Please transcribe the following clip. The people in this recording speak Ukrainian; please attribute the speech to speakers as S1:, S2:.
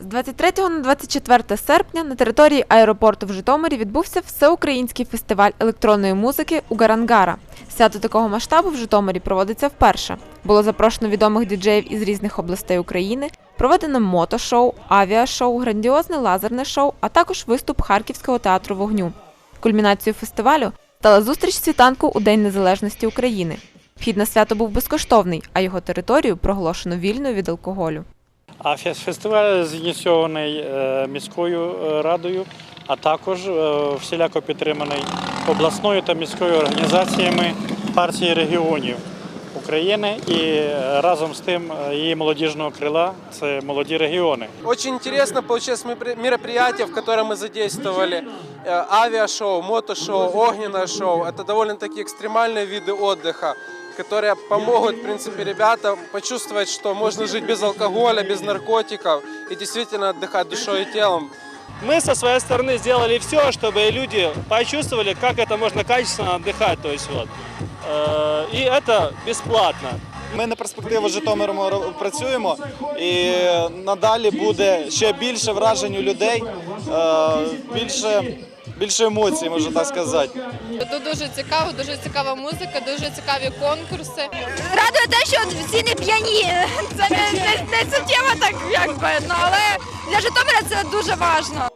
S1: З 23 на 24 серпня на території аеропорту в Житомирі відбувся всеукраїнський фестиваль електронної музики Угарангара. Свято такого масштабу в Житомирі проводиться вперше. Було запрошено відомих діджеїв із різних областей України. Проведено мотошоу, авіашоу, грандіозне лазерне шоу, а також виступ Харківського театру вогню. Кульмінацією фестивалю стала зустріч світанку у День Незалежності України. Вхід на свято був безкоштовний, а його територію проголошено вільною від алкоголю.
S2: А фе- фестиваль зініційований е, міською е, радою, а також е, всіляко підтриманий обласною та міською організаціями партії регіонів України і е, разом з тим е, її молодіжного крила це молоді регіони.
S3: Очень интересно получилось меропри- мероприятие, в котором мы задействовали э, авиашоу, мотошоу, огненное шоу. Это довольно-таки экстремальные виды отдыха, которые помогут, в принципе, ребятам почувствовать, что можно жить без алкоголя, без наркотиков и действительно отдыхать душой и телом.
S4: Мы со своей стороны сделали все, чтобы люди почувствовали, как это можно качественно отдыхать. То есть вот. Э, И это бесплатно.
S5: Ми на перспективу з Житомиром ро- працюємо і надалі буде ще більше вражень у людей, е, більше, більше емоцій, можна так сказати.
S6: Тут дуже цікаво, дуже цікава музика, дуже цікаві конкурси.
S7: Радує те, що всі не п'яні. Це не, не, не суттєво так, якби, ну, але для Житомира це дуже важливо.